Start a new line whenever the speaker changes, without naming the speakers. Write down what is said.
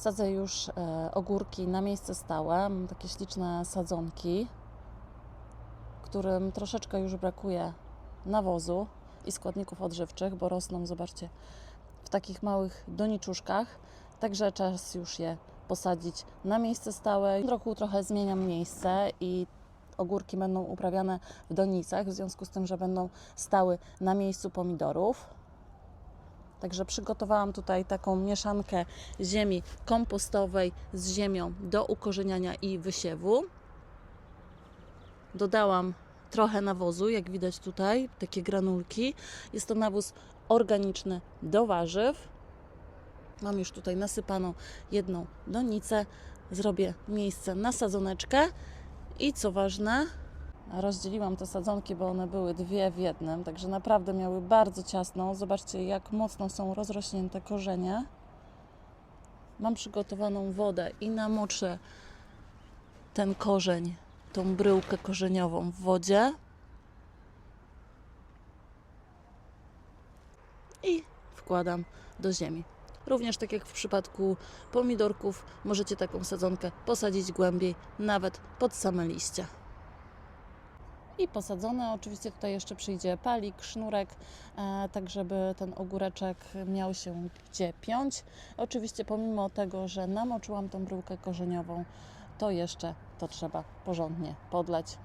Sadzę już e, ogórki na miejsce stałe. Mam takie śliczne sadzonki, którym troszeczkę już brakuje nawozu i składników odżywczych, bo rosną, zobaczcie, w takich małych doniczuszkach. Także czas już je posadzić na miejsce stałe. W roku trochę zmieniam miejsce i ogórki będą uprawiane w donicach, w związku z tym, że będą stały na miejscu pomidorów. Także przygotowałam tutaj taką mieszankę ziemi kompostowej z ziemią do ukorzeniania i wysiewu. Dodałam trochę nawozu, jak widać tutaj, takie granulki. Jest to nawóz organiczny do warzyw. Mam już tutaj nasypaną jedną donicę. Zrobię miejsce na sadzoneczkę i co ważne, rozdzieliłam te sadzonki, bo one były dwie w jednym, także naprawdę miały bardzo ciasną. Zobaczcie, jak mocno są rozrośnięte korzenie. Mam przygotowaną wodę i namoczę ten korzeń, tą bryłkę korzeniową w wodzie. I wkładam do ziemi. Również tak jak w przypadku pomidorków, możecie taką sadzonkę posadzić głębiej, nawet pod same liście. I posadzone, oczywiście tutaj jeszcze przyjdzie palik, sznurek, e, tak żeby ten ogóreczek miał się gdzie piąć. Oczywiście pomimo tego, że namoczyłam tą bryłkę korzeniową, to jeszcze to trzeba porządnie podlać,